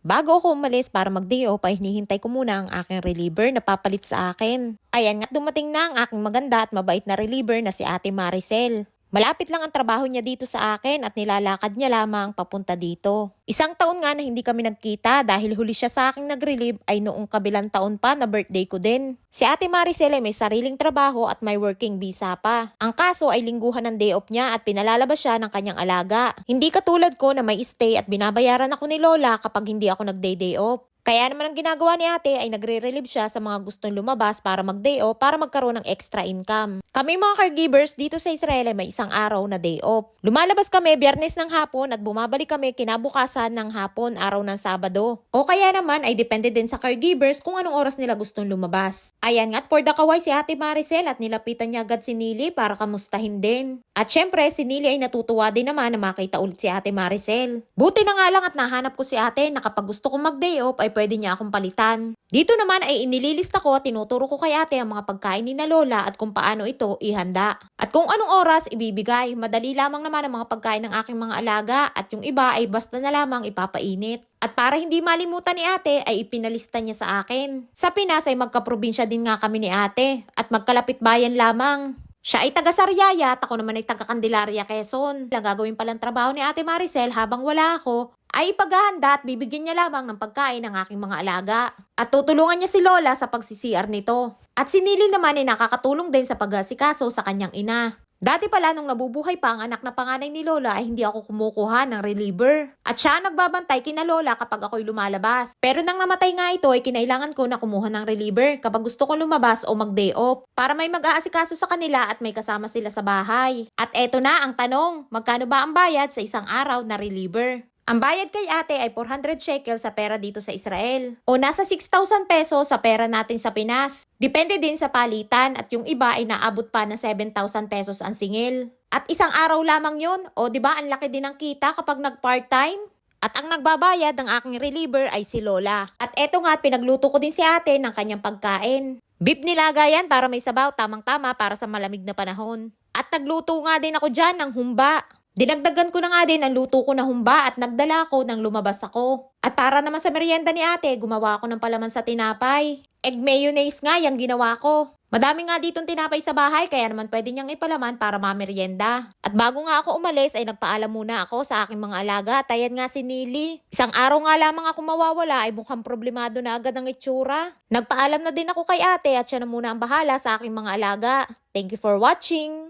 Bago ako umalis para mag-day off ko muna ang aking reliever na papalit sa akin. Ayan nga't dumating na ang aking maganda at mabait na reliever na si Ate Maricel. Malapit lang ang trabaho niya dito sa akin at nilalakad niya lamang papunta dito. Isang taon nga na hindi kami nagkita dahil huli siya sa aking nag-relieve ay noong kabilang taon pa na birthday ko din. Si Ate Maricel ay may sariling trabaho at may working visa pa. Ang kaso ay lingguhan ng day off niya at pinalalabas siya ng kanyang alaga. Hindi katulad ko na may stay at binabayaran ako ni Lola kapag hindi ako nag-day day off. Kaya naman ang ginagawa ni ate ay nagre-relieve siya sa mga gustong lumabas para mag-day off para magkaroon ng extra income. Kami mga caregivers dito sa Israel ay may isang araw na day off. Lumalabas kami biyernes ng hapon at bumabalik kami kinabukasan ng hapon araw ng Sabado. O kaya naman ay depende din sa caregivers kung anong oras nila gustong lumabas. Ayan nga't for the kaway si ate Maricel at nilapitan niya agad si Nili para kamustahin din. At syempre si Nili ay natutuwa din naman na makita ulit si ate Maricel. Buti na nga lang at nahanap ko si ate na kapag gusto kong mag-day off ay pwede niya akong palitan. Dito naman ay inililista ko at tinuturo ko kay ate ang mga pagkain ni na Lola at kung paano ito ihanda. At kung anong oras ibibigay, madali lamang naman ang mga pagkain ng aking mga alaga at yung iba ay basta na lamang ipapainit. At para hindi malimutan ni ate ay ipinalista niya sa akin. Sa Pinas ay magkaprobinsya din nga kami ni ate at magkalapit bayan lamang. Siya ay taga Sariaya at ako naman ay taga Candelaria, Quezon. Lang gagawin palang trabaho ni Ate Maricel habang wala ako ay paghahanda at bibigyan niya lamang ng pagkain ng aking mga alaga. At tutulungan niya si Lola sa pag-CCR nito. At si Nili naman ay nakakatulong din sa pag-asikaso sa kanyang ina. Dati pala nung nabubuhay pa ang anak na panganay ni Lola ay hindi ako kumukuha ng reliever. At siya ang nagbabantay kina Lola kapag ako'y lumalabas. Pero nang namatay nga ito ay kinailangan ko na kumuha ng reliever kapag gusto ko lumabas o mag-day off. Para may mag-aasikaso sa kanila at may kasama sila sa bahay. At eto na ang tanong, magkano ba ang bayad sa isang araw na reliever? Ang bayad kay ate ay 400 shekel sa pera dito sa Israel. O nasa 6,000 pesos sa pera natin sa Pinas. Depende din sa palitan at yung iba ay naabot pa ng 7,000 pesos ang singil. At isang araw lamang yun. O di ba ang laki din ng kita kapag nag-part-time? At ang nagbabayad ng aking reliever ay si Lola. At eto nga, pinagluto ko din si ate ng kanyang pagkain. Beef nilaga yan para may sabaw, tamang-tama para sa malamig na panahon. At nagluto nga din ako dyan ng humba. Dinagdagan ko na nga din ang luto ko na humba at nagdala ko nang lumabas ako. At para naman sa merienda ni ate, gumawa ako ng palaman sa tinapay. Egg mayonnaise nga yung ginawa ko. Madami nga ditong tinapay sa bahay kaya naman pwede niyang ipalaman para mamerienda. At bago nga ako umalis ay nagpaalam muna ako sa aking mga alaga at ayan nga si Nili. Isang araw nga lamang ako mawawala ay mukhang problemado na agad ang itsura. Nagpaalam na din ako kay ate at siya na muna ang bahala sa aking mga alaga. Thank you for watching!